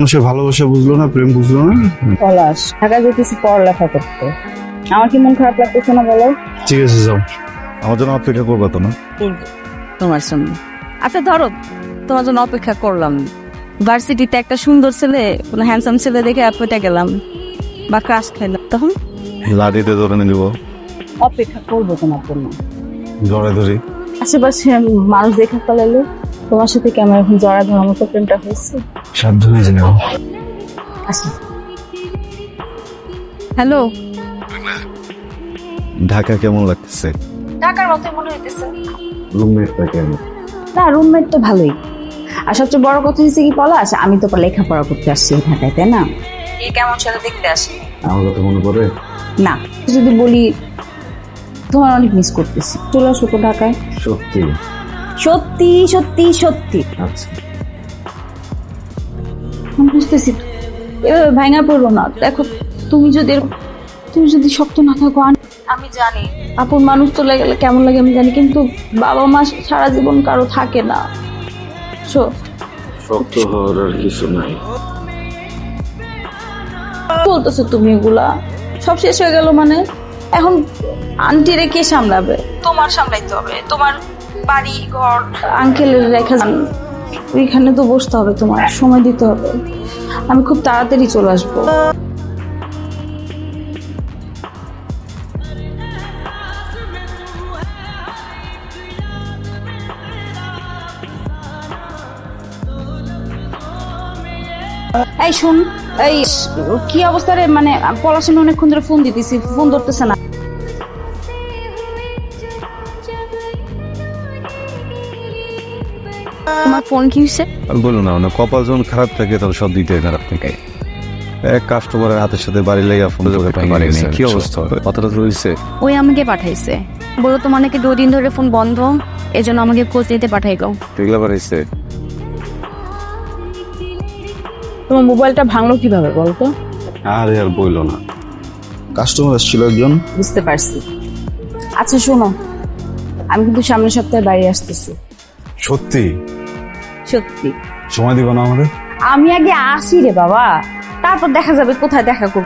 সে ভালোবাসা বুঝলো না প্রেম বুঝলো না? পলাশ ঢাকা যেতেছি পড়ালেখা করতে। আমার কি মন খারাপ লাগতেছে না বলো? ঠিক আছে যাও। আমার জন্য অপেক্ষা করবা তো না? তোমার সামনে আচ্ছা ধরো তোমার জন্য অপেক্ষা করলাম। ভার্সিটিতে একটা সুন্দর ছেলে কোনো হ্যান্ডসাম ছেলে দেখে আপেটা গেলাম বা ক্রাশ খাইলাম। তখন? লাঠিতে ধরে নিয়ে দিব অপেক্ষা করব তোমার জন্য। জড়ে ধরি। আশেপাশে মানুষ দেখা পালালে। তোমার সাথে কি আমার এখন জড়া ধরার মতো প্রেমটা হয়েছে? সাবধানে যাও আচ্ছা হ্যালো। ঢাকা কেমন লাগতেছে? ঢাকার মতো মনে হইতেছে। রুমমেটটা কেমন? না রুমমেট তো ভালোই। আর সবচেয়ে বড় কথা হচ্ছে কি পলাশ আমি তো লেখাপড়া করতে আসছি ঢাকায় তাই না? এ কেমন সাথে দেখতে আসি? আমার কথা মনে পড়ে। না যদি বলি তোমার অনেক মিস করতেছি। চলে আসো তো ঢাকায়। সত্যি? সত্যি সত্যি সত্যি। আচ্ছা। বুঝতেছি। এভাবে ভাঙা পড়ো না। দেখো তুমি যদি তুমি যদি শক্ত না থাকো আমি জানি। আপন মানুষ গেলে কেমন লাগে আমি জানি কিন্তু বাবা মা সারা জীবন কারও থাকে না। শক্ত হওয়ার আর কিছু নাই। বলতেছো তুমি এগুলা? সব শেষ হয়ে গেল মানে? এখন আন্টিরে কে সামলাবে? তোমার সামলাইতে হবে। তোমার বাড়ি, ঘর। আঙ্কেলের তো বসতে হবে তোমার, সময় দিতে হবে। আমি খুব তাড়াতাড়ি চলে আসব। এই শুন, এই কি অবস্থা রে? মানে পলাশন অনেকক্ষণ ধরে ফোন দিতেছি ফোন ধরতেছে না। ফোন কি হয়েছে বলো না মানে কপাল যখন খারাপ থাকে তাহলে সব দিতে খারাপ থাকে। এক কাস্টমারের হাতের সাথে বাড়ি লেগে ফোন কি অবস্থা কথাটা রয়েছে। ওই আমাকে পাঠাইছে। বলো তোমার নাকি দুদিন ধরে ফোন বন্ধ এজন্য আমাকে খোঁজ নিতে পাঠাই গো। এগুলা বাড়াইছে তোমার মোবাইলটা ভাঙলো কীভাবে বলতো আরে আর বইলো না। কাস্টমার আসছিল একজন। বুঝতে পারছি। আচ্ছা শোনো আমি কিন্তু সামনের সপ্তাহে বাড়ি আসতেছি। সত্যি? সত্যি। সময় দিব না আমাদের? আমি আগে আসি রে বাবা। তারপর দেখা যাবে কোথায় দেখা করব।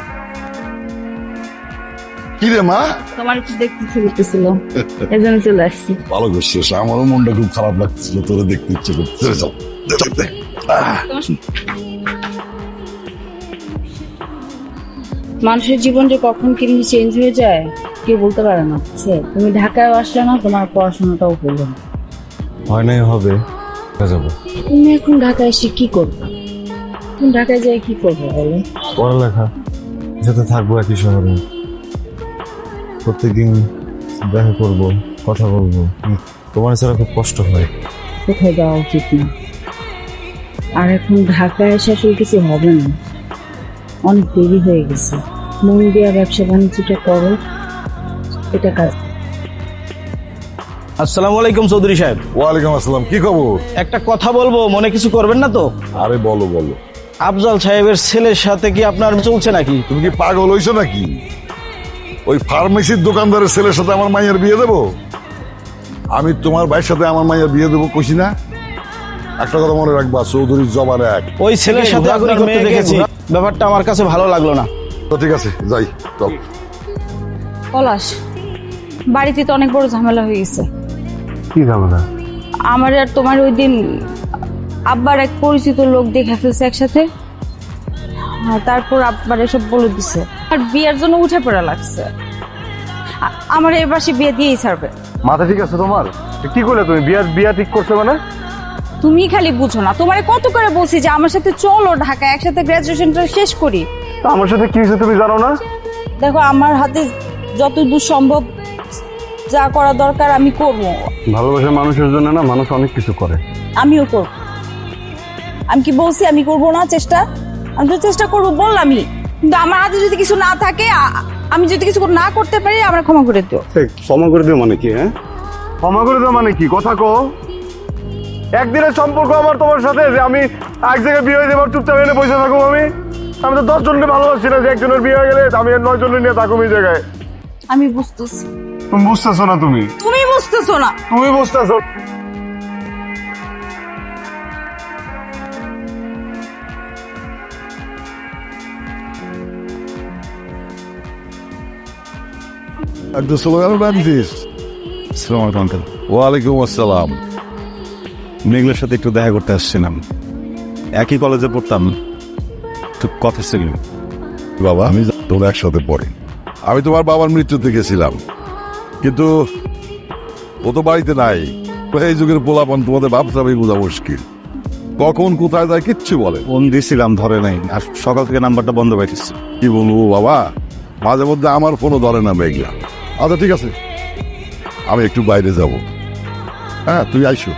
কি রে মা? তোমার একটু দেখতে ইচ্ছে করতেছিল। এই চলে আসছি। ভালো করছিস আমারও মনটা খুব খারাপ লাগছিল তোরে দেখতে ইচ্ছে চল মানুষের জীবন যে কখন কেমনি চেঞ্জ হয়ে যায় কেউ বলতে পারে না। তুমি ঢাকায় আসলে না তোমার পড়াশোনাটাও না। হয় নাই হবে। যাব? তুমি এখন ঢাকায় এসে কি করবে? তুমি ঢাকায় যাই কি করবে বলো? পড়ালেখা যাতে থাকব একই শহরে প্রত্যেকদিন দেখা করব কথা বলব। তোমার ছাড়া খুব কষ্ট হয়। কোথায় যাওয়া উচিত না? আর এখন ঢাকায় এসে আসলে কিছু হবে না। অনেক দেরি হয়ে গেছে। মন দিয়া ব্যবসা বাণিজ্যটা করো। এটা কাজ আসসালামু আলাইকুম চৌধুরী সাহেব। ওয়ালাইকুম আসসালাম কি খবর? একটা কথা বলব মনে কিছু করবেন না তো? আরে বলো বলো। আফজাল সাহেবের ছেলের সাথে কি আপনার চলছে নাকি? তুমি কি পাগল হইছো নাকি? ওই ফার্মেসির দোকানদারের ছেলের সাথে আমার মাইয়ের বিয়ে দেবো? আমি তোমার ভাইয়ের সাথে আমার মাইয়ের বিয়ে দেবো কষি না? একটা কথা মনে রাখবা চৌধুরীর জবার এক। ওই ছেলের সাথে আপনার করতে দেখেছি। ব্যাপারটা আমার কাছে ভালো লাগল না। তো ঠিক আছে যাই চল। পলাশ বাড়িতে তো অনেক বড় ঝামেলা হয়ে গেছে। কি ঝামেলা আমার আর তোমার ওই দিন আব্বার এক পরিচিত লোক দেখে ফেলছে একসাথে। হ্যাঁ, তারপর আব্বার এসব বলে দিছে। আর বিয়ের জন্য উঠে পড়া লাগছে। আমার এবার সে বিয়ে দিয়েই ছাড়বে। মাথা ঠিক আছে তোমার? কি করলে তুমি? বিয়া বিয়া ঠিক করছ মানে? তুমি খালি বুঝো না। তোমারে কত করে বলছি যে আমার সাথে চলো ঢাকা একসাথে গ্রাজুয়েশনটা শেষ করি। তো আমার সাথে কি হয়েছে তুমি জানো না? দেখো আমার হাতে যত দূর সম্ভব যা করা দরকার আমি করব। ভালোবাসা মানুষের জন্য না মানুষ অনেক কিছু করে। আমিও করব। আমি কি বলছি আমি করব না চেষ্টা? আমি তো চেষ্টা করব বললামই। কিন্তু আমার হাতে যদি কিছু না থাকে আমি যদি কিছু না করতে পারি আমরা ক্ষমা করে দিও। ক্ষমা করে দিও মানে কি হ্যাঁ? ক্ষমা করে দিও মানে কি? কথা কো একদিনের সম্পর্ক আমার তোমার সাথে যে আমি এক জায়গায় বিয়ে হয়ে যাবার চুপচাপ এনে বসে থাকব আমি। আমি তো দশ জনকে ভালোবাসি না যে একজনের বিয়ে হয়ে গেলে আমি আর নয় জনের নিয়ে থাকুম এই জায়গায়। আমি বুঝতেছি। তুমি বুঝতেছো না তুমি? তুমি বুঝতেছো না। তুমি বুঝতেছো? আলাইকুম আঙ্কেল ওয়ালাইকুম আসসালাম। মেঘলার সাথে একটু দেখা করতে আসছিলাম। একই কলেজে পড়তাম। তো কথা ছিল। বাবা। আমি তোমরা একসাথে পড়ি। আমি তোমার বাবার মৃত্যুতে গেছিলাম। কিন্তু ও তো বাড়িতে নাই। এই যুগের পোলাপন তোমাদের ভাবসাবই বোঝা মুশকিল। কখন কোথায় যায় কিচ্ছু বলে। ফোন দিয়েছিলাম ধরে নাই। আর সকাল থেকে নাম্বারটা বন্ধ পাইতেছি। কি বলব বাবা? মাঝে মধ্যে আমার ফোনও ধরে না মেঘলা। আচ্ছা ঠিক আছে। আমি একটু বাইরে যাব। হ্যাঁ তুই আইসো।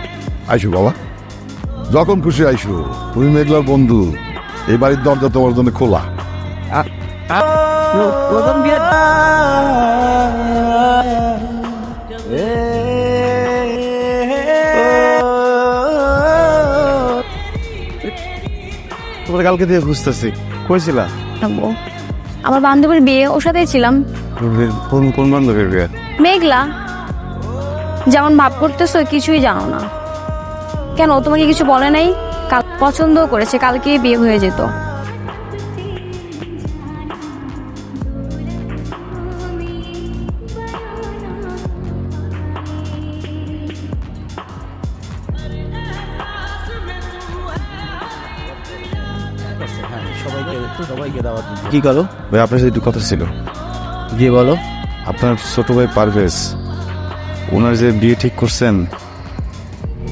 আইসো বাবা। যখন খুশি আইসো। তুমি মেঘলার বন্ধু। এই বাড়ির দরজা তোমার জন্য খোলা। তোমার কালকে দিয়ে খুঁজতেছি। কইছিলা? আমার বান্ধবীর বিয়ে ওর সাথেই ছিলাম। কোন কোন বান্ধবীর বিয়ে? মেঘলা। যেমন ভাব করতেছো কিছুই জানো না। কেন তোমাকে কিছু বলে নাই? কাল পছন্দও করেছে কালকে বিয়ে হয়ে যেত। সবাইকে কি করো ভাই আপনার সাথে একটু কথা ছিল। জি বলো। আপনার ছোট ভাই পারভেজ ওনার যে বিয়ে ঠিক করছেন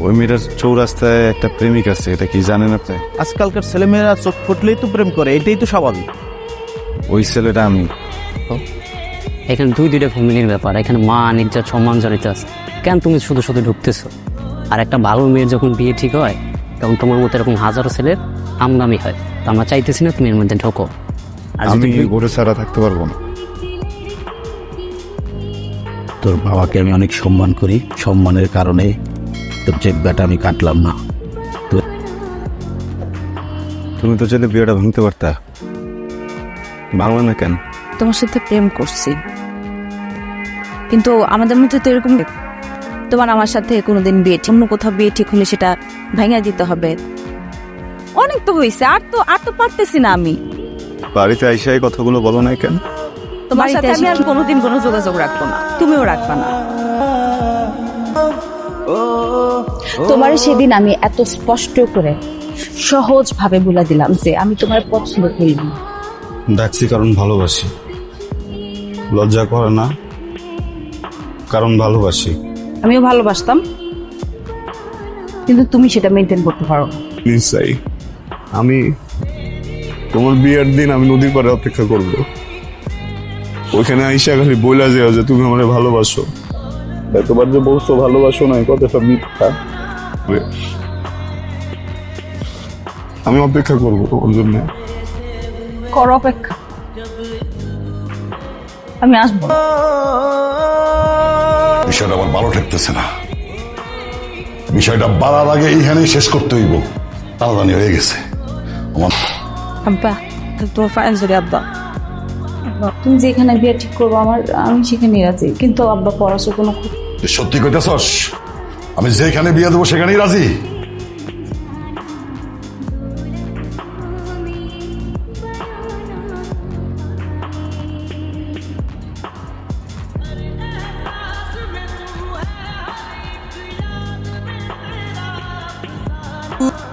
ওই মেয়েটার চৌরাস্তায় একটা প্রেমিক আছে এটা কি জানেন আপনি? আজকালকার ছেলেমেয়েরা চোখ ফুটলেই তো প্রেম করে এটাই তো স্বাভাবিক। ওই ছেলেটা আমি। এখানে দুই দুইটা ফ্যামিলির ব্যাপার এখানে মা নির্যাত সম্মান জড়িত আছে। কেন তুমি শুধু শুধু ঢুকতেছো? আর একটা ভালো মেয়ের যখন বিয়ে ঠিক হয় তখন তোমার মতো এরকম হাজারো ছেলের আমদামি হয়। তো আমরা চাইতেছি না তুমি এর মধ্যে ঢোকো। আর যদি আমি তুমি- ওরে ছাড়া থাকতে পারব না। তোর বাবাকে আমি অনেক সম্মান করি। সম্মানের কারণে তোর চেকবাটা আমি কাটলাম না। তুমি তো চাইলে বিয়েটা ভাঙতে পারতা। ভাঙলা না কেন? তোমার সাথে প্রেম করছি। কিন্তু আমাদের মধ্যে তো এরকম তোমার আমার সাথে কোনোদিন বিয়ে ঠিক- অন্য কোথাও বিয়ে ঠিক হলে সেটা ভেঙে দিতে হবে। তো হয়েছে আর তো আর তো পারতেছি না আমি। বাড়িতে আইসা এই কথাগুলো বলো না কেন? তোমার সাথে আমি আর কোনোদিন কোনো যোগাযোগ রাখব না। তুমিও রাখবা না। তোমার সেদিন আমি এত স্পষ্ট করে সহজ ভাবে বলে দিলাম যে আমি তোমার পছন্দ করি না। ডাকছি কারণ ভালোবাসি। লজ্জা করে না কারণ ভালোবাসি। আমিও ভালোবাসতাম কিন্তু তুমি সেটা মেনটেন করতে পারো না। আমি তোমার বিয়ের দিন আমি নদীর পাড়ে অপেক্ষা করব। ওইখানে আইসা খালি বইলা যেও যে তুমি আমার ভালোবাসো। তোমার যে বলছো ভালোবাসো না এই কথাটা মিথ্যা। আমি অপেক্ষা করব তোমার জন্য। করো অপেক্ষা। আমি আসব বিষয়টা আমার ভালো ঠেকতেছে না। বিষয়টা বাড়ার আগে এইখানেই শেষ করতে হইব। তাড়াতাড়ি হয়ে গেছে। আব্বা তোমার ফাইন্স আব্বা। তুমি যেখানে বিয়ে ঠিক করব আমার আমি সেখানেই রাজি। কিন্তু আব্বা পড়াশো কোনো সত্যি কইতেছস? আমি যেখানে বিয়ে দেবো সেখানেই রাজি? Thank